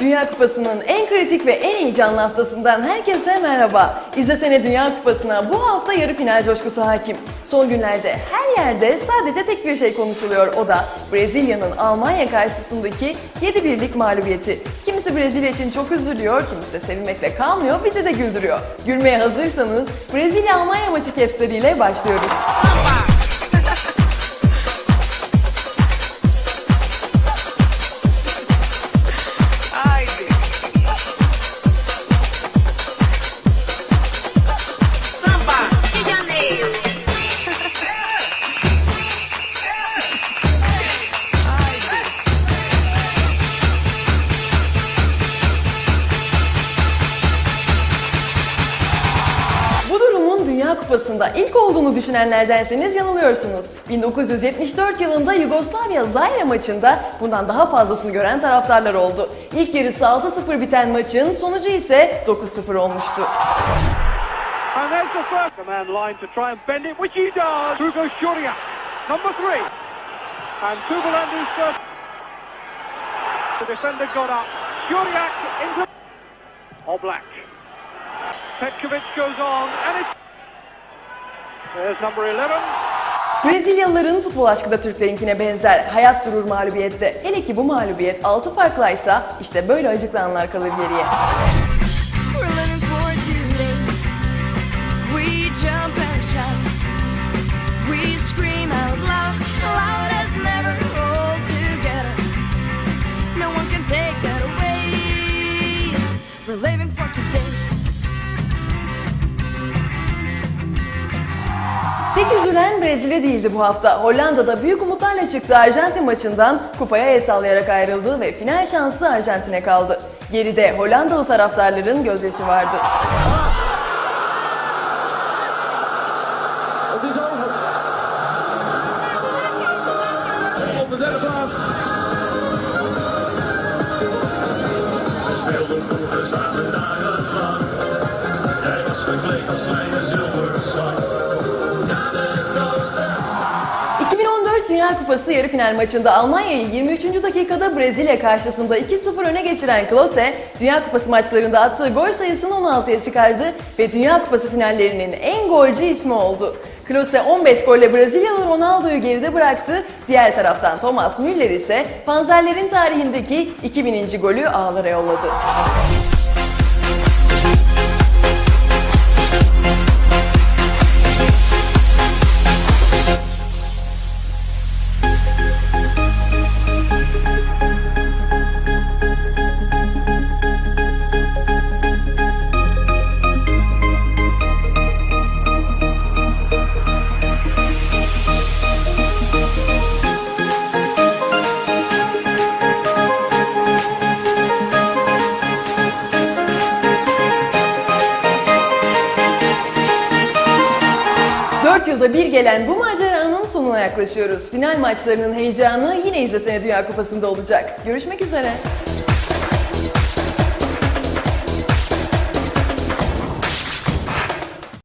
Dünya Kupası'nın en kritik ve en heyecanlı haftasından herkese merhaba. İzlesene Dünya Kupası'na bu hafta yarı final coşkusu hakim. Son günlerde her yerde sadece tek bir şey konuşuluyor. O da Brezilya'nın Almanya karşısındaki 7-1'lik mağlubiyeti. Kimisi Brezilya için çok üzülüyor, kimisi de sevinmekle kalmıyor, bizi de güldürüyor. Gülmeye hazırsanız Brezilya-Almanya maçı kepsleriyle başlıyoruz. Haydi. Dünya Kupası'nda ilk olduğunu düşünenlerdenseniz yanılıyorsunuz. 1974 yılında Yugoslavya Zaire maçında bundan daha fazlasını gören taraftarlar oldu. İlk yarısı 6-0 biten maçın sonucu ise 9-0 olmuştu. Petkovic goes on, and it's. There's number 11. Brezilyalıların futbol aşkı da Türklerinkine benzer. Hayat durur mağlubiyette. Hele ki bu mağlubiyet 6 farklaysa işte böyle acıklı anlar kalır geriye. We're living for today. Tek üzülen Brezilya değildi bu hafta. Hollanda'da büyük umutlarla çıktı Arjantin maçından kupaya el sallayarak ayrıldı ve final şansı Arjantin'e kaldı. Geride Hollandalı taraftarların gözyaşı vardı. Het is Dünya Kupası yarı final maçında Almanya'yı 23. dakikada Brezilya karşısında 2-0 öne geçiren Klose, Dünya Kupası maçlarında attığı gol sayısını 16'ya çıkardı ve Dünya Kupası finallerinin en golcü ismi oldu. Klose 15 golle Brezilyalı Ronaldo'yu geride bıraktı. Diğer taraftan Thomas Müller ise Panzerlerin tarihindeki 2000. golü ağlara yolladı. Dört yılda bir gelen bu maceranın sonuna yaklaşıyoruz. Final maçlarının heyecanı yine izlesene Dünya Kupası'nda olacak. Görüşmek üzere.